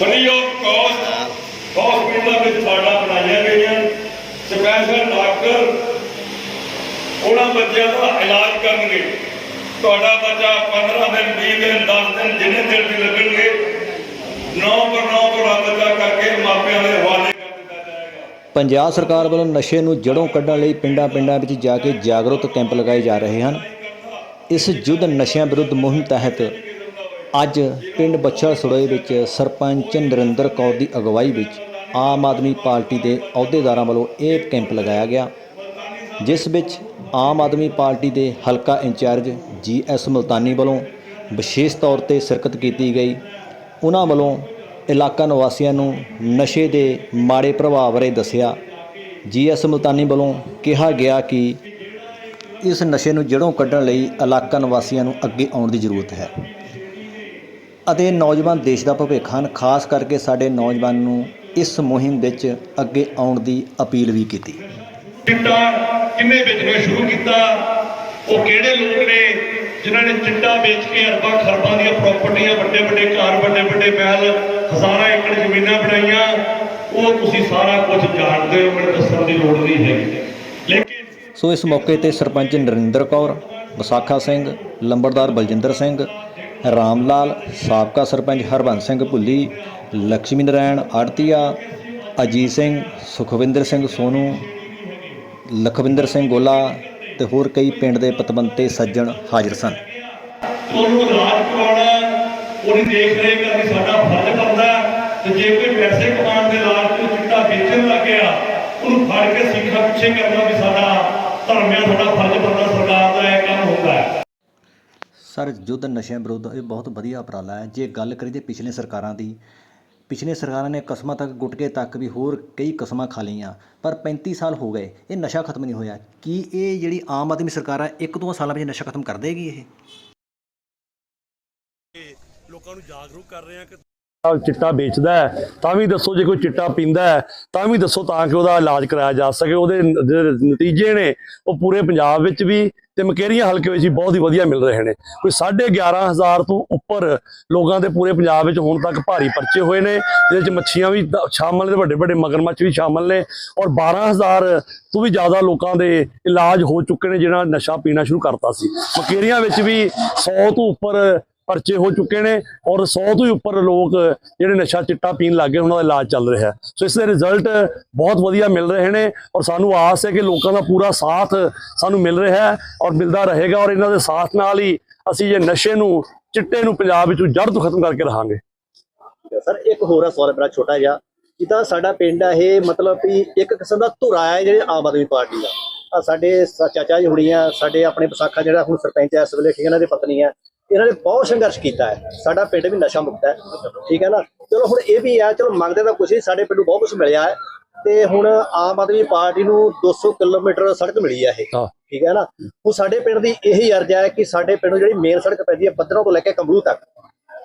Free of cost ਹਸਪੀਟਲਾਂ ਵਿੱਚ ਵਾਰਡਾਂ ਬਣਾਈਆਂ ਗਈਆਂ। ਸਪੈਸ਼ਲ ਡਾਕਟਰ ਉਹਨਾਂ ਬੱਚਿਆਂ ਦਾ ਇਲਾਜ ਕਰਨਗੇ। ਤੁਹਾਡਾ ਬੱਚਾ 15 ਦਿਨ 20 ਦਿਨ 10 ਦਿਨ, ਜਿੰਨੇ ਦਿਨ ਵੀ ਲੱਗਣਗੇ, ਨੌ ਪਰ ਨੌ ਪੂਰਾ ਬੱਚਾ ਕਰਕੇ ਮਾਪਿਆਂ ਦੇ ਹਵਾਲੇ ਪੰਜਾਬ ਸਰਕਾਰ ਵੱਲੋਂ ਨਸ਼ੇ ਨੂੰ ਜੜੋਂ ਕੱਢਣ ਲਈ ਪਿੰਡਾਂ-ਪਿੰਡਾਂ ਵਿੱਚ ਜਾ ਕੇ ਜਾਗਰੂਕ ਕੈਂਪ ਲਗਾਏ ਜਾ ਰਹੇ ਹਨ। ਇਸ ਯੁੱਧ ਨਸ਼ਿਆਂ ਵਿਰੁੱਧ ਮੁਹਿੰਮ ਤਹਿਤ ਅੱਜ ਪਿੰਡ ਬੱਚਾ ਸੜੋਏ ਵਿੱਚ ਸਰਪੰਚ ਨਰਿੰਦਰ ਕੌਰ ਦੀ ਅਗਵਾਈ ਵਿੱਚ ਆਮ ਆਦਮੀ ਪਾਰਟੀ ਦੇ ਅਹੁਦੇਦਾਰਾਂ ਵੱਲੋਂ ਇਹ ਕੈਂਪ ਲਗਾਇਆ ਗਿਆ, ਜਿਸ ਵਿੱਚ ਆਮ ਆਦਮੀ ਪਾਰਟੀ ਦੇ ਹਲਕਾ ਇੰਚਾਰਜ ਜੀ ਐਸ ਮਲਤਾਨੀ ਵੱਲੋਂ ਵਿਸ਼ੇਸ਼ ਤੌਰ ਤੇ ਸ਼ਿਰਕਤ ਕੀਤੀ ਗਈ। ਉਹਨਾਂ ਵੱਲੋਂ ਇਲਾਕਾ ਨਿਵਾਸੀਆਂ ਨੂੰ ਨਸ਼ੇ ਦੇ ਮਾੜੇ ਪ੍ਰਭਾਵ ਬਾਰੇ ਦੱਸਿਆ। ਜੀ ਐਸ ਮਲਤਾਨੀ ਵੱਲੋਂ ਕਿਹਾ ਗਿਆ ਕਿ ਇਸ ਨਸ਼ੇ ਨੂੰ ਜੜੋਂ ਕੱਢਣ ਲਈ ਇਲਾਕਾ ਨਿਵਾਸੀਆਂ ਨੂੰ ਅੱਗੇ ਆਉਣ ਦੀ ਜ਼ਰੂਰਤ ਹੈ। ਅਤੇ ਨੌਜਵਾਨ ਦੇਸ਼ ਦਾ ਭਵਿੱਖ ਹਨ। ਖਾਸ ਕਰਕੇ ਸਾਡੇ ਨੌਜਵਾਨ ਨੂੰ ਇਸ ਮੁਹਿੰਮ ਵਿੱਚ ਅੱਗੇ ਆਉਣ ਦੀ ਅਪੀਲ ਵੀ ਕੀਤੀ। ਚਿੱਟਾ ਕਿੰਨੇ ਵੇਚਣਾ ਸ਼ੁਰੂ ਕੀਤਾ? ਉਹ ਕਿਹੜੇ ਲੋਕ ਨੇ ਜਿਨ੍ਹਾਂ ਨੇ ਚਿੱਟਾ ਵੇਚ ਕੇ ਅਰਬਾਂ ਖਰਬਾਂ ਦੀਆਂ ਪ੍ਰਾਪਰਟੀਆਂ ਵੱਡੇ ਵੱਡੇ ਘਰ ਵੱਡੇ ਵੱਡੇ ਮਹਿਲ ਹਜ਼ਾਰਾਂ ਏਕੜ ਜ਼ਮੀਨਾਂ ਬਣਾਈਆਂ? ਉਹ ਤੁਸੀਂ ਸਾਰਾ ਕੁਝ ਜਾਣਦੇ ਹੋ ਮੈਨੂੰ ਦੱਸਣ ਦੀ ਲੋੜ ਨਹੀਂ ਹੈਗੀ। ਲੇਕਿਨ ਸੋ ਇਸ ਮੌਕੇ ਤੇ ਸਰਪੰਚ ਨਰਿੰਦਰ ਕੌਰ ਵਿਸਾਖਾ ਸਿੰਘ ਲੰਬੜਦਾਰ ਬਲਜਿੰਦਰ ਸਿੰਘ ਰਾਮ ਲਾਲ, ਸਾਬਕਾ ਸਰਪੰਚ ਹਰਬੰਸ ਸਿੰਘ ਭੁੱਲੀ ਲక్ష్ਮੀ ਨਾਰਾਇਣ ਆੜਤੀਆ, ਅਜੀਤ ਸਿੰਘ, ਸੁਖਵਿੰਦਰ ਸਿੰਘ ਸੋਨੂ, ਲਖਵਿੰਦਰ ਸਿੰਘ ਗੋਲਾ ਤੇ ਹੋਰ ਕਈ ਪਿੰਡ ਦੇ ਪਤਵੰਤੇ ਸੱਜਣ ਹਾਜ਼ਰ ਸਨ। ਤੁਹਾਨੂੰ ਰਾਜ ਕਰਾਉਣਾ ਉਹਦੀ ਦੇਖ ਰੇਖ ਕਰਨੀ ਸਾਡਾ ਫਰਜ਼ ਬਣਦਾ ਤੇ ਜੇ ਕੋਈ ਪੈਸੇ ਕਮਾਉਣ ਦੇ ਲਾਲਚ ਵਿੱਚ ਚਿੱਟਾ ਵੇਚਣ ਲੱਗਿਆ ਉਹਨੂੰ ਫੜ ਕੇ ਸਿੱਖਾ ਪਿੱਛੇ ਕਰਨਾ ਵੀ ਸਾਡਾ ਧਰਮ ਹੈ, ਸਾਡਾ ਫਰਜ਼ ਬਣਦਾ ਸਰਕਾਰ ਦਾ ਇਹ ਕੰਮ ਹੁੰਦਾ ਹੈ ਸਰ ਯੁੱਧ ਨਸ਼ਿਆਂ ਵਿਰੁੱਧ ਇਹ ਬਹੁਤ ਵਧੀਆ ਉਪਰਾਲਾ ਹੈ। ਜੇ ਗੱਲ ਕਰੀਏ ਪਿਛਲੇ ਸਰਕਾਰਾਂ ਦੀ ਪਿਛਲੇ ਸਰਕਾਰਾਂ ਨੇ ਕਸਮਾਂ ਤੱਕ ਗੁਟਕੇ ਤੱਕ ਵੀ ਹੋਰ ਕਈ ਕਸਮਾਂ ਖਾ ਲਈਆਂ ਪਰ 35 ਸਾਲ ਹੋ ਗਏ ਇਹ ਨਸ਼ਾ ਖਤਮ ਨਹੀਂ ਹੋਇਆ। ਕੀ ਇਹ ਜਿਹੜੀ ਆਮ ਆਦਮੀ ਸਰਕਾਰ ਹੈ ਇੱਕ ਦੋ ਸਾਲਾਂ ਵਿੱਚ ਨਸ਼ਾ ਖਤਮ ਕਰ ਦੇਗੀ ਇਹ? ਲੋਕਾਂ ਨੂੰ ਜਾਗਰੂਕ ਕਰ ਰਹੇ ਆ ਕਿ ਚਿੱਟਾ ਵੇਚਦਾ ਹੈ ਤਾਂ ਵੀ ਦੱਸੋ ਜੇ ਕੋਈ ਚਿੱਟਾ ਪੀਂਦਾ ਹੈ ਤਾਂ ਵੀ ਦੱਸੋ ਤਾਂ ਕਿ ਉਹਦਾ ਇਲਾਜ ਕਰਾਇਆ ਜਾ ਸਕੇ। ਉਹਦੇ ਜਿਹੜੇ ਨਤੀਜੇ ਨੇ ਉਹ ਪੂਰੇ ਪੰਜਾਬ ਵਿੱਚ ਵੀ ਤੇ ਮਕੇਰੀਆਂ ਹਲਕੇ ਵਿੱਚ ਵੀ ਬਹੁਤ ਹੀ ਵਧੀਆ ਮਿਲ ਰਹੇ ਨੇ। ਕੋਈ 11500 ਤੋਂ ਉੱਪਰ ਲੋਕਾਂ ਦੇ ਪੂਰੇ ਪੰਜਾਬ ਵਿੱਚ ਹੁਣ ਤੱਕ ਭਾਰੀ ਪਰਚੇ ਹੋਏ ਨੇ, ਜਿਹਦੇ ਵਿੱਚ ਮੱਛੀਆਂ ਵੀ ਦ- ਸ਼ਾਮਲ ਨੇ ਵੱਡੇ ਵੱਡੇ ਮਗਰਮੱਛ ਵੀ ਸ਼ਾਮਲ ਨੇ ਔਰ 12000 ਤੋਂ ਵੀ ਜ਼ਿਆਦਾ ਲੋਕਾਂ ਦੇ ਇਲਾਜ ਹੋ ਚੁੱਕੇ ਨੇ, ਜਿਹਨਾਂ ਨਸ਼ਾ ਪੀਣਾ ਸ਼ੁਰੂ ਕਰਤਾ ਸੀ। ਮਕੇਰੀਆਂ ਵਿੱਚ ਵੀ 100 ਤੋਂ ਉੱਪਰ ਪਰਚੇ ਹੋ ਚੁੱਕੇ ਨੇ ਔਰ 100 ਤੋਂ ਹੀ ਉੱਪਰ ਲੋਕ ਜਿਹੜੇ ਨਸ਼ਾ ਚਿੱਟਾ ਪੀਣ ਲੱਗੇ, ਉਹਨਾਂ ਦਾ ਇਲਾਜ ਚੱਲ ਰਿਹਾ ਸੋ ਇਸ ਦੇ ਰਿਜ਼ਲਟ ਬਹੁਤ ਵਧੀਆ ਮਿਲ ਰਹੇ ਨੇ ਔਰ ਸਾਨੂੰ ਆਸ ਹੈ ਕਿ ਲੋਕਾਂ ਦਾ ਪੂਰਾ ਸਾਥ ਸਾਨੂੰ ਮਿਲ ਰਿਹਾ ਹੈ ਔਰ ਮਿਲਦਾ ਰਹੇਗਾ ਔਰ ਇਹਨਾਂ ਦੇ ਸਾਥ ਨਾਲ ਹੀ ਅਸੀਂ ਇਹ ਨਸ਼ੇ ਨੂੰ, ਚਿੱਟੇ ਨੂੰ ਪੰਜਾਬ ਵਿੱਚੋਂ ਜੜ ਤੋਂ ਖਤਮ ਕਰਕੇ ਰਹਾਂਗੇ। ਸਰ, ਇੱਕ ਹੋਰ ਆ ਸਵਾਲ ਬੜਾ ਛੋਟਾ ਜਿਹਾ ਜਿੱਦਾਂ ਸਾਡਾ ਪਿੰਡ ਆ ਇਹ ਮਤਲਬ ਵੀ ਇੱਕ ਕਿਸਮ ਦਾ ਧੁਰਾ ਹੈ ਜਿਹੜੇ ਆਮ ਆਦਮੀ ਪਾਰਟੀ ਦਾ। ਆ ਸਾਡੇ ਚਾਚਾ ਜੀ ਹੁਣੀਆਂ, ਸਾਡੇ ਆਪਣੇ ਵਿਸਾਖਾ ਜਿਹੜਾ ਹੁਣ ਸਰਪੰਚ ਹੈ, ਇਸ ਵੇਲੇ ਠੀਕ ਇਹਨਾਂ ਦੀ ਪਤਨੀ ਹੈ। ਇਹਨਾਂ ਨੇ ਬਹੁਤ ਸੰਘਰਸ਼ ਕੀਤਾ ਹੈ। ਸਾਡਾ ਪਿੰਡ ਵੀ ਨਸ਼ਾ ਮੁਕਤ ਹੈ। ਠੀਕ ਹੈ ਨਾ? ਚਲੋ ਹੁਣ ਇਹ ਵੀ ਹੈ ਚਲੋ ਮੰਗਦੇ ਤਾਂ ਕੁਛ ਨਹੀਂ ਸਾਡੇ ਪਿੰਡ ਨੂੰ ਬਹੁਤ ਕੁਝ ਮਿਲਿਆ ਹੈ। ਤੇ ਹੁਣ ਆਮ ਆਦਮੀ ਪਾਰਟੀ ਨੂੰ 200 ਕਿਲੋਮੀਟਰ ਸੜਕ ਮਿਲੀ ਹੈ ਇਹ। ਠੀਕ ਹੈ ਨਾ? ਹੁਣ ਸਾਡੇ ਪਿੰਡ ਦੀ ਇਹੀ ਅਰਜ਼ਾ ਹੈ ਕਿ ਸਾਡੇ ਪਿੰਡ ਨੂੰ ਜਿਹੜੀ ਮੇਨ ਸੜਕ ਪੈਂਦੀ ਹੈ ਬੱਦਰੋਂ ਤੋਂ ਲੈ ਕੇ ਕੰਬਲੂ ਤੱਕ।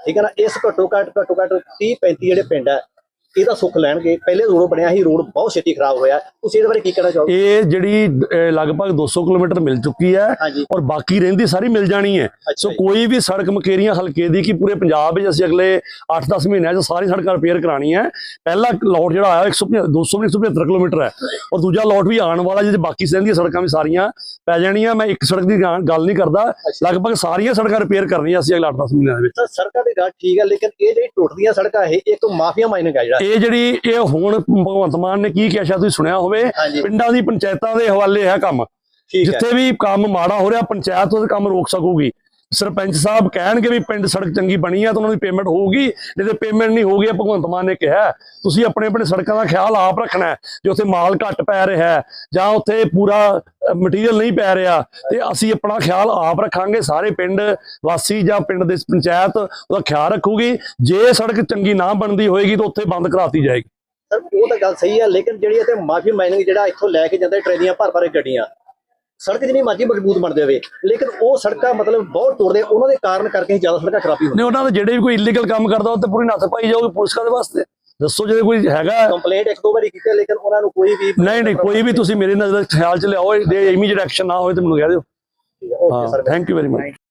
ਠੀਕ ਹੈ ਨਾ? ਇਸ ਘੱਟੋ ਘੱਟ ਘੱਟੋ ਘੱਟ 30 35 ਜਿਹੜੇ ਪਿੰਡ ਹੈ ਇਹਦਾ ਸੁੱਖ ਲੈਣਗੇ। ਪਹਿਲੇ ਰੋਡ ਬਣਿਆ ਸੀ ਰੋਡ ਬਹੁਤ ਛੇਤੀ ਖਰਾਬ ਹੋਇਆ। ਤੁਸੀਂ ਇਹਦੇ ਬਾਰੇ ਕੀ ਕਹਿਣਾ ਚਾਹੋਗੇ? ਇਹ ਜਿਹੜੀ ਅਹ, ਲਗਭਗ 200 ਕਿਲੋਮੀਟਰ ਮਿਲ ਚੁੱਕੀ ਹੈ ਹਾਂਜੀ। ਔਰ ਬਾਕੀ ਰਹਿੰਦੀ ਸਾਰੀ ਮਿਲ ਜਾਣੀ ਹੈ। ਸੋ ਜੀ। ਕੋਈ ਵੀ ਸੜਕ ਮਕੇਰੀਆਂ ਹਲਕੇ ਦੀ ਕਿ ਪੂਰੇ ਪੰਜਾਬ ਵਿੱਚ ਅਸੀਂ ਅਗਲੇ 8-10 ਮਹੀਨਿਆਂ 'ਚ ਸਾਰੀ ਸੜਕਾਂ ਰਿਪੇਅਰ ਕਰਾਣੀ ਹੈ। ਪਹਿਲਾ ਲੋਟ ਜਿਹੜਾ ਆਇਆ 150 275 ਕਿਲੋਮੀਟਰ ਹੈ। ਔਰ ਦੂਜਾ ਲੋਟ ਵੀ ਆਉਣ ਵਾਲਾ ਜਿਹਦੇ ਬਾਕੀ ਰਹਿੰਦੀਆਂ ਸੜਕਾਂ ਵੀ ਸਾਰੀਆਂ ਪੈ ਜਾਣੀਆਂ। ਮੈਂ ਇੱਕ ਸੜਕ ਦੀ ਗਾ- ਗੱਲ ਨਹੀਂ ਕਰਦਾ। ਲਗਭਗ ਸਾਰੀਆਂ ਸੜਕਾਂ ਰਿਪੇਅਰ ਕਰਨੀਆਂ ਅਸੀਂ ਅਗਲੇ 8-10 ਮਹੀਨਿਆਂ ਦੇ ਵਿੱਚ। ਸਰ ਸੜਕਾਂ ਦੀ ਗੱਲ ਠੀਕ ਹੈ ਲੇਕਿਨ ਇਹ ਜਿਹੜੀ ਟੁੱਟਦੀਆਂ ਸੜਕਾਂ ਇਹ ਇੱਕ ਮਾਫੀਆ ਮਾਈਨਿੰਗ ਹੈ ਜਿਹੜਾ। ਇਹ ਜਿਹੜੀ ਇਹ ਹੁਣ ਭਗਵੰਤ ਮਾਨ ਨੇ ਕੀ ਕਿਹਾ ਸ਼ਾਇਦ ਤੁਸੀਂ ਸੁਣਿਆ ਹੋਵੇ। ਪਿੰਡਾਂ ਦੀ ਪੰਚਾਇਤਾਂ ਦੇ ਹਵਾਲੇ ਹੈ ਕੰਮ। ਜਿੱਥੇ ਵੀ ਕੰਮ ਮਾੜਾ ਹੋ ਰਿਹਾ ਪੰਚਾਇਤ ਉਹ ਕੰਮ ਰੋਕ ਸਕੂਗੀ। ਸਰਪੰਚ ਸਾਹਿਬ ਕਹਿਣਗੇ ਵੀ ਪਿੰਡ ਸੜਕ ਚੰਗੀ ਬਣੀ ਆ, ਤਾਂ ਉਹਨਾਂ ਦੀ ਪੇਮੈਂਟ ਹੋਊਗੀ, ਨਹੀਂ ਤੇ ਪੇਮੈਂਟ ਨਹੀਂ ਹੋਊਗੀ, ਇਹ ਭਗਵੰਤ ਮਾਨ ਨੇ ਕਿਹਾ। ਤੁਸੀਂ ਆਪਣੇ ਆਪਣੇ ਸੜਕਾਂ ਦਾ ਖਿਆਲ ਆਪ ਰੱਖਣਾ ਜੇ ਉੱਥੇ ਮਾਲ ਘੱਟ ਪੈ ਰਿਹਾ ਜਾਂ ਉੱਥੇ ਪੂਰਾ ਮਟੀਰੀਅਲ ਨਹੀਂ ਪੈ ਰਿਹਾ, ਤੇ ਅਸੀਂ ਆਪਣਾ ਖਿਆਲ ਆਪ ਰੱਖਾਂਗੇ, ਸਾਰੇ ਪਿੰਡ ਵਾਸੀ ਜਾਂ ਪਿੰਡ ਦੇ ਪੰਚਾਇਤ ਉਹਦਾ ਖਿਆਲ ਰੱਖੂਗੀ। ਜੇ ਸੜਕ ਚੰਗੀ ਨਾ ਬਣਦੀ ਹੋਏਗੀ, ਤਾਂ ਉੱਥੇ ਬੰਦ ਕਰਾਤੀ ਜਾਏਗੀ। ਸਰ, ਉਹ ਤਾਂ ਗੱਲ ਸਹੀ ਹੈ, ਲੇਕਿਨ ਜਿਹੜੀ ਇੱਥੇ ਮਾਫੀ ਮਾਈਨਿੰਗ ਜਿਹੜਾ ਇੱਥੋਂ ਲੈ ਕੇ ਜਾਂਦੇ ਟ੍ਰੇਨੀਆਂ ਭਰ ਭਰ ਗੱਡੀਆਂ ਸੜਕ ਜਿੰਨੀ ਮਰਜ਼ੀ ਮਜ਼ਬੂਤ ਬਣਦੇ ਹੋਵੇ ਲੇਕਿਨ ਉਹ ਸੜਕਾਂ ਮਤਲਬ ਬਹੁਤ ਟੁੱਟਦੇ ਉਹਨਾਂ ਦੇ ਕਾਰਨ ਕਰਕੇ ਹੀ ਜ਼ਿਆਦਾ ਸੜਕਾਂ ਖਰਾਬੀ ਹੁੰਦੀ ਨੇ ਉਹਨਾਂ ਦੇ ਜਿਹੜੇ ਵੀ ਕੋਈ ਇਲੀਗਲ ਕੰਮ ਕਰਦਾ ਉਹ ਤੇ ਪੂਰੀ ਨੱਥ ਪਾਈ ਜਾਊਗੀ ਪੁਲਿਸ ਕਾਦੇ ਵਾਸਤੇ? ਦੱਸੋ ਜੇ ਕੋਈ ਹੈਗਾ। ਕੰਪਲੇਂਟ ਇੱਕ ਦੋ ਵਾਰੀ ਕੀਤੀ ਲੇਕਿਨ ਉਹਨਾਂ ਨੂੰ ਕੋਈ ਵੀ ਨਹੀਂ ਨਹੀਂ ਕੋਈ ਵੀ ਤੁਸੀਂ ਮੇਰੇ ਨਜ਼ਰ ਖਿਆਲ ਚ ਲਿਆਓ ਜੇ ਇਮੀਡੀਏਟ ਐਕਸ਼ਨ ਨਾ ਹੋਏ ਤਾਂ ਮੈਨੂੰ ਕਹਿ ਦਿਓ। ਓਕੇ ਹਾਂ sir thank you very much